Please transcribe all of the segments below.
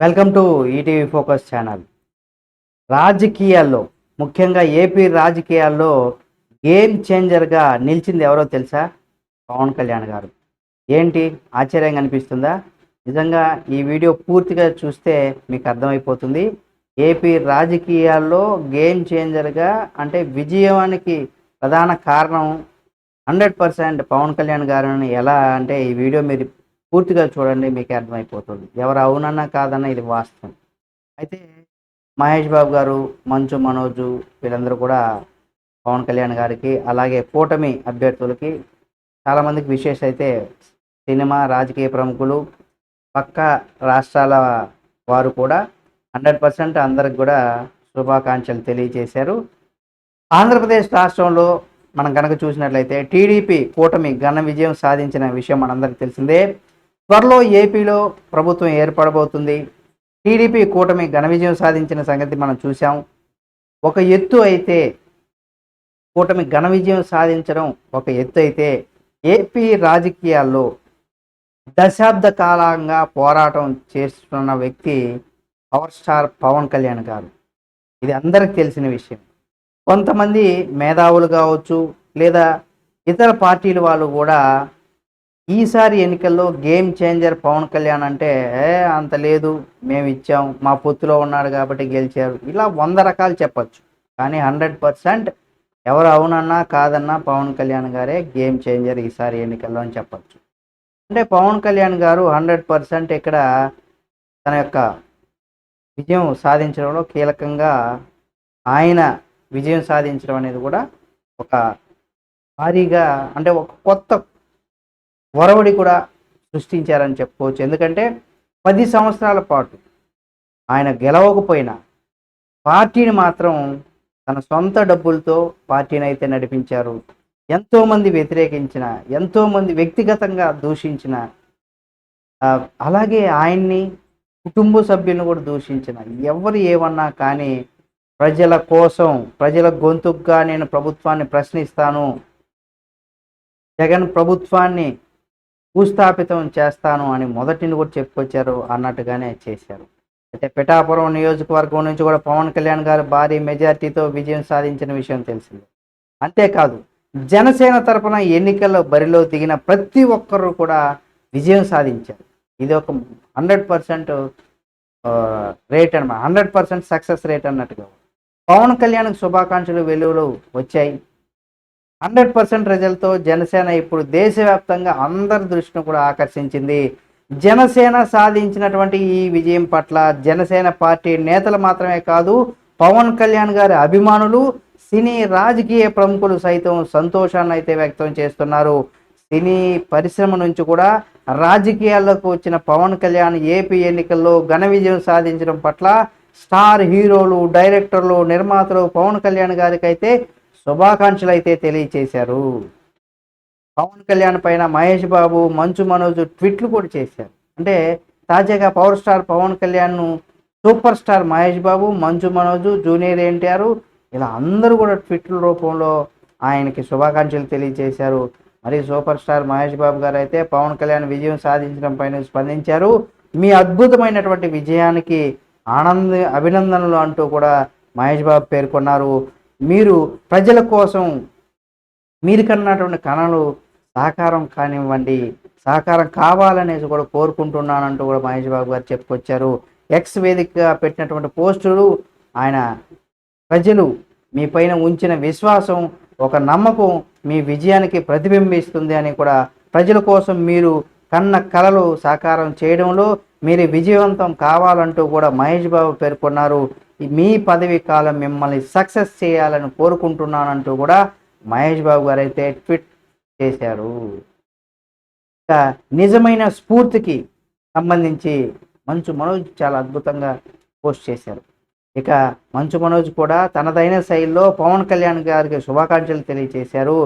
Welcome to ETV focus channel. రాజకీయాల్లో ముఖ్యంగా AP రాజకీయాల్లో గేమ్ చేంజర్గా నిలిచింది ఎవరో తెలుసా? పవన్ కళ్యాణ్ గారు. ఏంటి? ఆశ్చర్యంగా అనిపిస్తుందా? నిజంగా ఈ వీడియో పూర్తిగా చూస్తే మీకు అర్థమైపోతుంది. ఏపీ రాజకీయాల్లో గేమ్ చేంజర్గా అంటే విజయానికి ప్రధాన కారణం హండ్రెడ్ పర్సెంట్ పవన్ కళ్యాణ్ గారిని ఎలా అంటే ఈ వీడియో మీరు పూర్తిగా చూడండి మీకు అర్థమైపోతుంది. ఎవరు అవునన్నా కాదన్నా ఇది వాస్తవం. అయితే మహేష్ బాబు గారు మంచు మనోజు వీళ్ళందరూ కూడా పవన్ కళ్యాణ్ గారికి అలాగే కూటమి అభ్యర్థులకి చాలామందికి విశేష అయితే సినిమా రాజకీయ ప్రముఖులు పక్క రాష్ట్రాల వారు కూడా హండ్రెడ్ పర్సెంట్ అందరికి కూడా శుభాకాంక్షలు తెలియజేశారు. ఆంధ్రప్రదేశ్ రాష్ట్రంలో మనం కనుక చూసినట్లయితే టీడీపీ కూటమి ఘన విజయం సాధించిన విషయం మనందరికీ తెలిసిందే. త్వరలో ఏపీలో ప్రభుత్వం ఏర్పడబోతుంది. టీడీపీ కూటమి ఘన విజయం సాధించిన సంగతి మనం చూసాం ఒక ఎత్తు అయితే కూటమి ఘన విజయం సాధించడం ఒక ఎత్తు అయితే ఏపీ రాజకీయాల్లో దశాబ్ద కాలంగా పోరాటం చేస్తున్న వ్యక్తి పవర్ స్టార్ పవన్ కళ్యాణ్ గారు. ఇది అందరికి తెలిసిన విషయం. కొంతమంది మేధావులు కావచ్చు లేదా ఇతర పార్టీల వాళ్ళు కూడా ఈసారి ఎన్నికల్లో గేమ్ చేంజర్ పవన్ కళ్యాణ్ అంటే "ఏ, అంత లేదు మేము ఇచ్చాం మా పొత్తులో ఉన్నాడు కాబట్టి గెలిచారు. ఇలా వంద రకాలు చెప్పచ్చు. కానీ హండ్రెడ్ పర్సెంట్ ఎవరు అవునన్నా కాదన్నా పవన్ కళ్యాణ్ గారే గేమ్ చేంజర్ ఈసారి ఎన్నికల్లో అని చెప్పచ్చు. అంటే పవన్ కళ్యాణ్ గారు హండ్రెడ్ పర్సెంట్ ఇక్కడ తన యొక్క విజయం సాధించడంలో కీలకంగా ఆయన విజయం సాధించడం అనేది కూడా ఒక భారీగా అంటే ఒక కొత్త ఒరవడి కూడా సృష్టించారని చెప్పుకోవచ్చు. ఎందుకంటే పది సంవత్సరాల పాటు ఆయన గెలవకపోయినా పార్టీని మాత్రం తన సొంత డబ్బులతో పార్టీని అయితే నడిపించారు ఎంతోమంది వ్యతిరేకించిన ఎంతోమంది వ్యక్తిగతంగా దూషించిన అలాగే ఆయన్ని కుటుంబ సభ్యులను కూడా దూషించిన ఎవరు ఏమన్నా కానీ ప్రజల కోసం ప్రజల గొంతుగా నేను ప్రభుత్వాన్ని ప్రశ్నిస్తాను జగన్ ప్రభుత్వాన్ని భూస్థాపితం చేస్తాను అని మొదటిని కూడా చెప్పుకొచ్చారు అన్నట్టుగానే చేశారు. అయితే పిఠాపురం నియోజకవర్గం నుంచి కూడా పవన్ కళ్యాణ్ గారు భారీ మెజార్టీతో విజయం సాధించిన విషయం తెలిసింది. అంతేకాదు జనసేన తరపున ఎన్నికల్లో బరిలో దిగిన ప్రతి ఒక్కరూ కూడా విజయం సాధించారు. ఇది ఒక హండ్రెడ్ పర్సెంట్ రేట్ అనమాట హండ్రెడ్ పర్సెంట్ సక్సెస్ రేట్ అన్నట్టుగా పవన్ కళ్యాణ్కి శుభాకాంక్షలు వెలువలు వచ్చాయి. హండ్రెడ్ పర్సెంట్ రిజల్ట్తో జనసేన ఇప్పుడు దేశవ్యాప్తంగా అందరి దృష్టిని కూడా ఆకర్షించింది. జనసేన సాధించినటువంటి ఈ విజయం పట్ల జనసేన పార్టీ నేతలు మాత్రమే కాదు పవన్ కళ్యాణ్ గారి అభిమానులు సినీ రాజకీయ ప్రముఖులు సైతం సంతోషాన్ని అయితే వ్యక్తం చేస్తున్నారు. సినీ పరిశ్రమ నుంచి కూడా రాజకీయాల్లోకి వచ్చిన పవన్ కళ్యాణ్ ఏపీ ఎన్నికల్లో ఘన విజయం సాధించడం పట్ల స్టార్ హీరోలు డైరెక్టర్లు నిర్మాతలు పవన్ కళ్యాణ్ గారికి అయితే శుభాకాంక్షలు అయితే తెలియచేశారు. పవన్ కళ్యాణ్ పైన మహేష్ బాబు మంచు మనోజ్ ట్వీట్లు కూడా చేశారు. అంటే తాజాగా power star Pawan కళ్యాణ్ను super star Mahesh Babu Manchu Manoj junior NTR ఇలా అందరూ కూడా ట్విట్ల రూపంలో ఆయనకి శుభాకాంక్షలు తెలియజేశారు మరి సూపర్ స్టార్ మహేష్ బాబు గారు అయితే పవన్ కళ్యాణ్ విజయం సాధించడం పైన స్పందించారు. మీ అద్భుతమైనటువంటి విజయానికి ఆనంద అభినందనలు అంటూ కూడా మహేష్ బాబు పేర్కొన్నారు. మీరు ప్రజల కోసం మీరు కన్నటువంటి కళలు సహకారం కానివ్వండి సహకారం కావాలనేసి కూడా కోరుకుంటున్నానంటూ కూడా మహేష్ బాబు గారు చెప్పుకొచ్చారు. ఎక్స్ వేదికగా పెట్టినటువంటి పోస్టులు ఆయన ప్రజలు మీ పైన ఉంచిన విశ్వాసం ఒక నమ్మకం మీ విజయానికి ప్రతిబింబిస్తుంది అని కూడా ప్రజల కోసం మీరు కన్న కళలు సాకారం చేయడంలో మీరు విజయవంతం కావాలంటూ కూడా మహేష్ బాబు పేర్కొన్నారు. మీ పదవి కాలం మిమ్మల్ని సక్సెస్ చేయాలని కోరుకుంటున్నానంటూ కూడా మహేష్ బాబు గారు అయితే ట్వీట్ చేశారు. ఇక నిజమైన స్ఫూర్తికి సంబంధించి మంచు మనోజ్ చాలా అద్భుతంగా పోస్ట్ చేశారు. ఇక మంచు మనోజ్ కూడా తనదైన శైలిలో పవన్ కళ్యాణ్ గారికి శుభాకాంక్షలు తెలియజేశారు.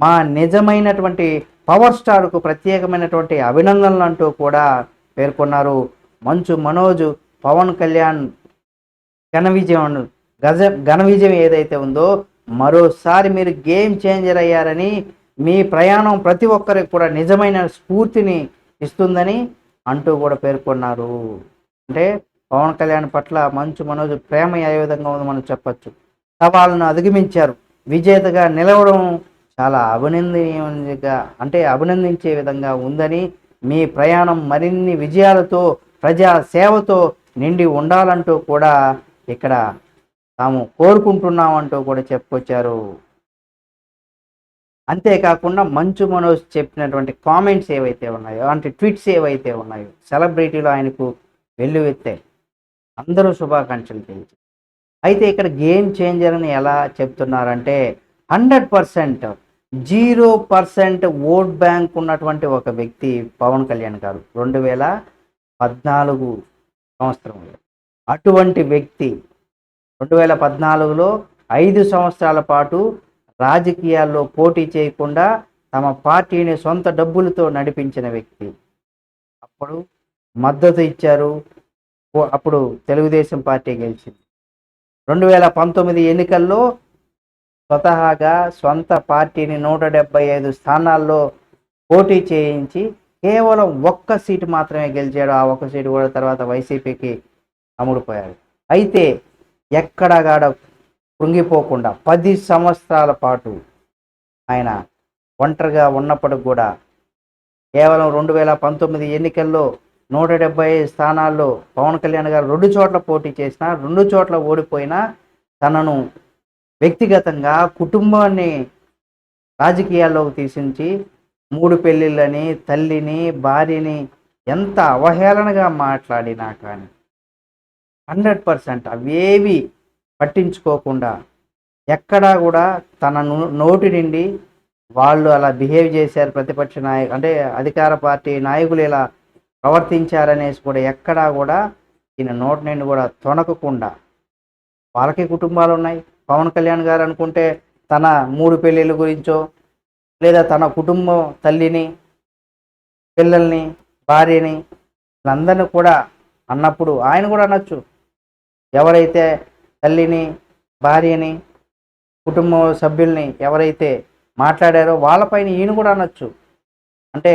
మా నిజమైనటువంటి పవర్ స్టార్కు ప్రత్యేకమైనటువంటి అభినందనలు అంటూ కూడా పేర్కొన్నారు. మంచు మనోజ్ పవన్ కళ్యాణ్ ఘన విజయం గజ ఘన విజయం ఏదైతే ఉందో మరోసారి మీరు గేమ్ చేంజర్ అయ్యారని మీ ప్రయాణం ప్రతి ఒక్కరికి కూడా నిజమైన స్ఫూర్తిని ఇస్తుందని అంటూ కూడా పేర్కొన్నారు. అంటే పవన్ కళ్యాణ్ పట్ల మంచు మనోజ్ ప్రేమ ఏ విధంగా ఉందో మనం చెప్పొచ్చు. సవాళ్ళను అధిగమించారు. విజేతగా నిలవడం చాలా అభినందనీయంగా అంటే అభినందించే విధంగా ఉందని మీ ప్రయాణం మరిన్ని విజయాలతో ప్రజా సేవతో నిండి ఉండాలంటూ కూడా ఇక్కడ తాము కోరుకుంటున్నామంటూ కూడా చెప్పుకొచ్చారు. అంతేకాకుండా మంచు మనోజ్ చెప్పినటువంటి కామెంట్స్ ఏవైతే ఉన్నాయో అంటే ట్వీట్స్ ఏవైతే ఉన్నాయో సెలబ్రిటీలు ఆయనకు వెల్లువెత్తాయి అందరూ శుభాకాంక్షలు తెలిసి అయితే ఇక్కడ గేమ్ చేంజర్ అని ఎలా చెప్తున్నారంటే hundred percent zero percent vote bank ఉన్నటువంటి ఒక వ్యక్తి పవన్ కళ్యాణ్ గారు రెండు వేల పద్నాలుగు సంవత్సరంలో. అటువంటి వ్యక్తి రెండు వేల పద్నాలుగులో ఐదు సంవత్సరాల పాటు రాజకీయాల్లో పోటీ చేయకుండా తమ పార్టీని సొంత డబ్బులతో నడిపించిన వ్యక్తి. అప్పుడు మద్దతు ఇచ్చారు. అప్పుడు తెలుగుదేశం పార్టీ గెలిచింది. రెండు వేల పంతొమ్మిది ఎన్నికల్లో స్వతహాగా సొంత పార్టీని నూట డెబ్బై ఐదు స్థానాల్లో పోటీ చేయించి కేవలం ఒక్క సీటు మాత్రమే గెలిచాడు. ఆ ఒక్క సీటు కూడా తర్వాత వైసీపీకి అమ్ముడుపోయాడు. అయితే ఎక్కడగాడ కృంగిపోకుండా పది సంవత్సరాల పాటు ఆయన ఒంటరిగా ఉన్నప్పటికి కూడా కేవలం రెండు వేల పంతొమ్మిది ఎన్నికల్లో నూట డెబ్బై ఐదు స్థానాల్లో పవన్ కళ్యాణ్ గారు రెండు చోట్ల పోటీ చేసినా రెండు చోట్ల ఓడిపోయినా తనను వ్యక్తిగతంగా కుటుంబాన్ని రాజకీయాల్లోకి తీసించి మూడు పెళ్ళిళ్ళని తల్లిని భార్యని ఎంత అవహేళనగా మాట్లాడినా కానీ హండ్రెడ్ పర్సెంట్ అవేవి పట్టించుకోకుండా ఎక్కడా కూడా తన నోటి నుండి వాళ్ళు అలా బిహేవ్ చేశారు ప్రతిపక్ష నాయకు అంటే అధికార పార్టీ నాయకులు ఇలా ప్రవర్తించారనేసి కూడా ఎక్కడా కూడా ఈయన నోటి నుండి కూడా తొనకకుండా వాళ్ళకి కుటుంబాలు ఉన్నాయి పవన్ కళ్యాణ్ గారు అనుకుంటే తన మూడు పెళ్ళిళ్ళ గురించో లేదా తన కుటుంబం తల్లిని పిల్లల్ని భార్యని వీళ్ళందరినీ కూడా అన్నప్పుడు ఆయన కూడా అనొచ్చు. ఎవరైతే తల్లిని భార్యని కుటుంబ సభ్యుల్ని ఎవరైతే మాట్లాడారో వాళ్ళపైన ఈయన కూడా అనొచ్చు. అంటే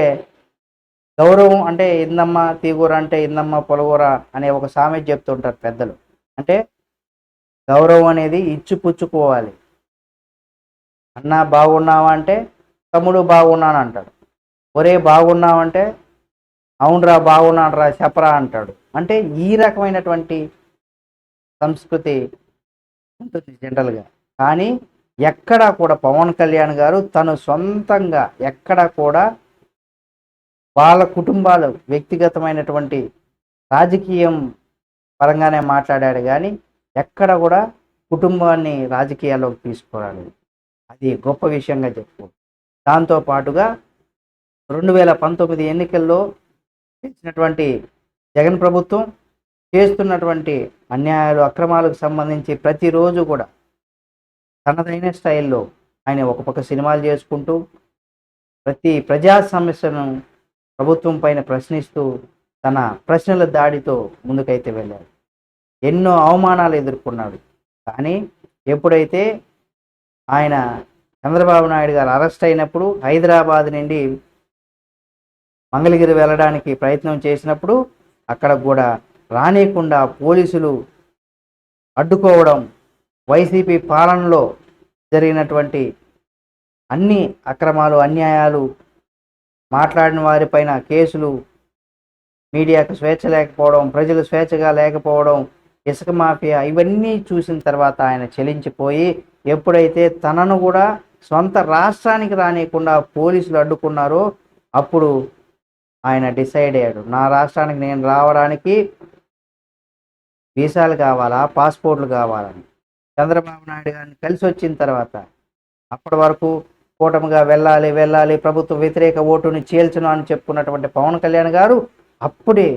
గౌరవం అంటే ఇందమ్మ తీగూర అంటే ఇందమ్మ పొలగూర అనే ఒక సామెత చెప్తుంటారు పెద్దలు. అంటే గౌరవం అనేది ఇచ్చి పుచ్చుకోవాలి అన్న బాగున్నావా అంటే తమ్ముడు బాగున్నాను అంటాడు. ఒరే బాగున్నావంటే అవునరా బాగున్నాను రా చెప్పరా అంటాడు. అంటే ఈ రకమైనటువంటి సంస్కృతి ఉంటుంది జనరల్గా. కానీ ఎక్కడా కూడా పవన్ కళ్యాణ్ గారు తను సొంతంగా ఎక్కడా కూడా వాళ్ళ కుటుంబాలు వ్యక్తిగతమైనటువంటి రాజకీయం పరంగానే మాట్లాడాడు కానీ ఎక్కడ కూడా కుటుంబాన్ని రాజకీయాల్లోకి తీసుకోవాలి అది గొప్ప విషయంగా చెప్పు దాంతో పాటుగా రెండు వేల పంతొమ్మిది ఎన్నికల్లో ఇచ్చినటువంటి జగన్ ప్రభుత్వం చేస్తున్నటువంటి అన్యాయాలు అక్రమాలకు సంబంధించి ప్రతిరోజు కూడా తనదైన స్టైల్లో ఆయన ఒక పక్క సినిమాలు చేసుకుంటూ ప్రతి ప్రజా సమస్యను ప్రభుత్వం పైన ప్రశ్నిస్తూ తన ప్రశ్నల దాడితో ముందుకైతే వెళ్ళాడు. ఎన్నో అవమానాలు ఎదుర్కొన్నాడు. కానీ ఎప్పుడైతే ఆయన చంద్రబాబు నాయుడు గారు అరెస్ట్ అయినప్పుడు హైదరాబాద్ నుండి మంగళగిరి వెళ్ళడానికి ప్రయత్నం చేసినప్పుడు అక్కడ కూడా రానియకుండా పోలీసులు అడ్డుకోవడం వైసీపీ పాలనలో జరిగినటువంటి అన్ని అక్రమాలు అన్యాయాలు మాట్లాడిన వారిపైన కేసులు మీడియాకు స్వేచ్ఛ లేకపోవడం ప్రజలు స్వేచ్ఛగా లేకపోవడం ఇసుక మాఫియా ఇవన్నీ చూసిన తర్వాత ఆయన చెలించిపోయి ఎప్పుడైతే తనను కూడా సొంత రాష్ట్రానికి రానియకుండా పోలీసులు అడ్డుకున్నారో అప్పుడు ఆయన డిసైడ్ అయ్యాడు. నా రాష్ట్రానికి నేను రావడానికి వీసాలు కావాలా? పాస్పోర్ట్లు కావాలని. చంద్రబాబు నాయుడు గారిని కలిసి వచ్చిన తర్వాత అప్పటి వరకు కూటమిగా వెళ్ళాలి వెళ్ళాలి ప్రభుత్వ వ్యతిరేక ఓటుని చీల్చను అని చెప్పుకున్నటువంటి పవన్ కళ్యాణ్ గారు అప్పుడే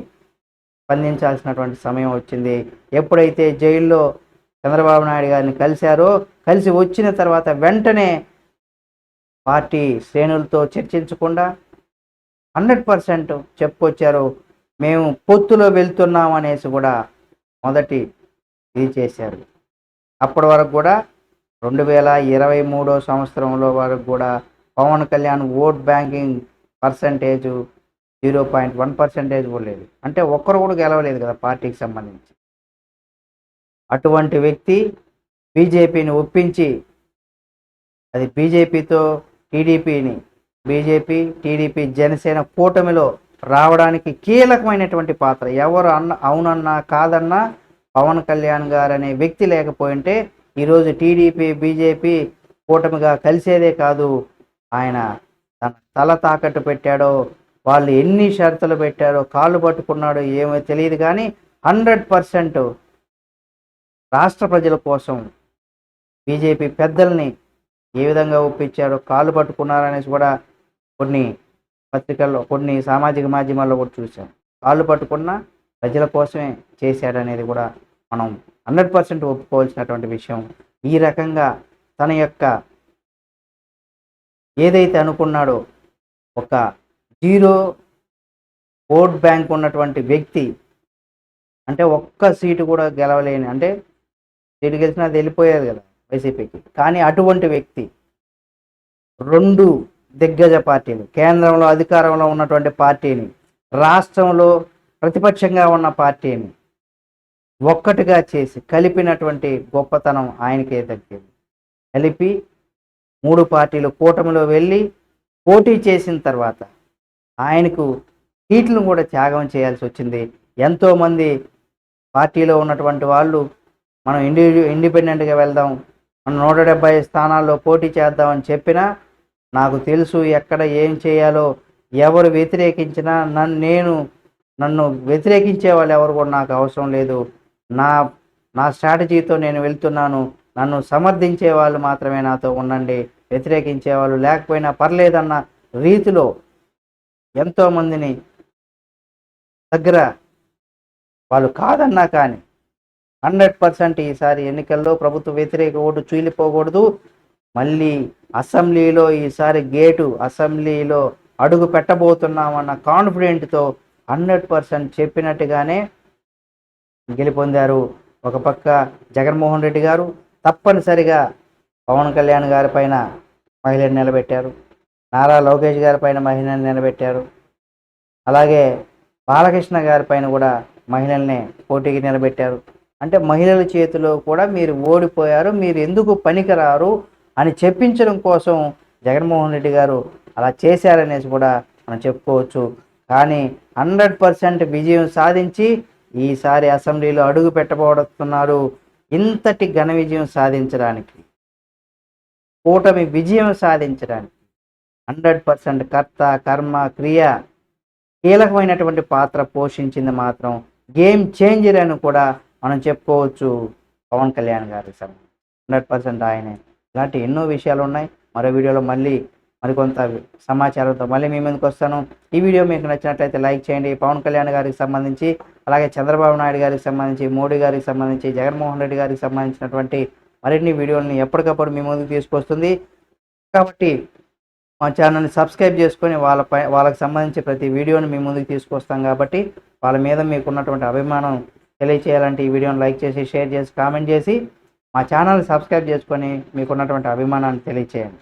స్పందించాల్సినటువంటి సమయం వచ్చింది. ఎప్పుడైతే జైల్లో చంద్రబాబు నాయుడు గారిని కలిశారో కలిసి వచ్చిన తర్వాత వెంటనే పార్టీ శ్రేణులతో చర్చించకుండా హండ్రెడ్ పర్సెంట్ చెప్పుకొచ్చారు. మేము పొత్తులో వెళ్తున్నాం అనేసి కూడా మొదటి ఇది చేశారు? అప్పటి వరకు కూడా రెండు వేల ఇరవై మూడో సంవత్సరంలో వరకు కూడా Pawan Kalyan vote banking percentage zero point one percentage కూడా లేదు. అంటే ఒక్కరు కూడా గెలవలేదు కదా పార్టీకి సంబంధించి. అటువంటి వ్యక్తి బీజేపీని ఒప్పించి అది బీజేపీతో టీడీపీని బీజేపీ టీడీపీ జనసేన కూటమిలో రావడానికి కీలకమైనటువంటి పాత్ర. ఎవరు అన్న అవునన్నా కాదన్నా పవన్ కళ్యాణ్ గారు అనే వ్యక్తి లేకపోయింటే ఈరోజు టీడీపీ బీజేపీ కూటమిగా కలిసేదే కాదు. ఆయన తన తల తాకట్టు పెట్టాడో వాళ్ళు ఎన్ని షరతులు పెట్టారో కాళ్ళు పట్టుకున్నాడో ఏమో తెలియదు కానీ హండ్రెడ్ పర్సెంట్ రాష్ట్ర ప్రజల కోసం బీజేపీ పెద్దల్ని ఏ విధంగా ఒప్పించారో కాళ్ళు పట్టుకున్నారనేసి కూడా కొన్ని పత్రికల్లో కొన్ని సామాజిక మాధ్యమాల్లో కూడా చూసాం కాళ్ళు పట్టుకున్న ప్రజల కోసమే చేశాడనేది కూడా మనం హండ్రెడ్ పర్సెంట్ ఒప్పుకోవాల్సినటువంటి విషయం. ఈ రకంగా తన యొక్క ఏదైతే అనుకున్నాడో ఒక జీరో ఓట్ బ్యాంక్ ఉన్నటువంటి వ్యక్తి అంటే ఒక్క సీటు కూడా గెలవలేని అంటే సీటు గెలిచినా అది వెళ్ళిపోయేది కదా వైసీపీకి. కానీ అటువంటి వ్యక్తి రెండు దిగ్గజ పార్టీని కేంద్రంలో అధికారంలో ఉన్నటువంటి పార్టీని రాష్ట్రంలో ప్రతిపక్షంగా ఉన్న పార్టీని ఒక్కటిగా చేసి కలిపినటువంటి గొప్పతనం ఆయనకే దక్కింది. కలిపి మూడు పార్టీలు కూటమిలో వెళ్ళి పోటీ చేసిన తర్వాత ఆయనకు సీట్లను కూడా త్యాగం చేయాల్సి వచ్చింది. ఎంతోమంది పార్టీలో ఉన్నటువంటి వాళ్ళు మనం ఇండివిజు ఇండిపెండెంట్గా వెళ్దాం మనం నూట డెబ్బై స్థానాల్లో పోటీ చేద్దామని చెప్పినా నాకు తెలుసు ఎక్కడ ఏం చేయాలో ఎవరు వ్యతిరేకించినా నన్ను నేను నన్ను వ్యతిరేకించే వాళ్ళు ఎవరు కూడా నాకు అవసరం లేదు. నా నా స్ట్రాటజీతో నేను వెళ్తున్నాను. నన్ను సమర్థించే వాళ్ళు మాత్రమే నాతో ఉండండి. వ్యతిరేకించే వాళ్ళు లేకపోయినా పర్లేదన్న రీతిలో ఎంతోమందిని దగ్గర వాళ్ళు కాదన్నా కానీ హండ్రెడ్ పర్సెంట్ ఈసారి ఎన్నికల్లో ప్రభుత్వ వ్యతిరేక ఓటు చీలిపోకూడదు. మళ్ళీ అసెంబ్లీలో ఈసారి గేటు అసెంబ్లీలో అడుగు పెట్టబోతున్నామన్న కాన్ఫిడెంట్తో హండ్రెడ్ పర్సెంట్ చెప్పినట్టుగానే గెలుపొందారు. ఒక పక్క జగన్మోహన్ రెడ్డి గారు తప్పనిసరిగా పవన్ కళ్యాణ్ గారి పైన మహిళను నిలబెట్టారు. నారా లోకేష్ గారి పైన మహిళను నిలబెట్టారు. అలాగే బాలకృష్ణ గారి పైన కూడా మహిళల్ని పోటీకి నిలబెట్టారు. అంటే మహిళల చేతిలో కూడా మీరు ఓడిపోయారు మీరు ఎందుకు పనికిరారు అని చెప్పించడం కోసం జగన్మోహన్ రెడ్డి గారు అలా చేశారనేసి కూడా మనం చెప్పుకోవచ్చు. కానీ హండ్రెడ్ పర్సెంట్ విజయం సాధించి ఈసారి అసెంబ్లీలో అడుగు పెట్టబోతున్నారు ఇంతటి ఘన విజయం సాధించడానికి. కూటమి విజయం సాధించడానికి హండ్రెడ్ పర్సెంట్ కర్త కర్మ క్రియ కీలకమైనటువంటి పాత్ర పోషించింది మాత్రం గేమ్ చేంజర్ అని కూడా మనం చెప్పుకోవచ్చు. పవన్ కళ్యాణ్ గారి హండ్రెడ్ పర్సెంట్ ఆయనే. ఇలాంటి ఎన్నో విషయాలు ఉన్నాయి. మరో వీడియోలో మళ్ళీ మరికొంత సమాచారంతో మళ్ళీ మీ ముందుకు వస్తాను. ఈ వీడియో మీకు నచ్చినట్లయితే లైక్ చేయండి. పవన్ కళ్యాణ్ గారికి సంబంధించి అలాగే చంద్రబాబు నాయుడు గారికి సంబంధించి మోడీ గారికి సంబంధించి జగన్మోహన్ రెడ్డి గారికి సంబంధించినటువంటి మరిన్ని వీడియోలని ఎప్పటికప్పుడు మీ ముందుకు తీసుకొస్తుంది. కాబట్టి మా ఛానల్ని సబ్స్క్రైబ్ చేసుకొని వాళ్ళపై వాళ్ళకి సంబంధించి ప్రతి వీడియోని మీ ముందుకు తీసుకొస్తాం కాబట్టి వాళ్ళ మీద మీకు ఉన్నటువంటి అభిమానం తెలియచేయాలంటే ఈ వీడియోని లైక్ చేసి షేర్ చేసి కామెంట్ చేసి మా ఛానల్ సబ్స్క్రైబ్ చేసుకొని మీకున్నటువంటి అభిమానాన్ని తెలియచేయండి.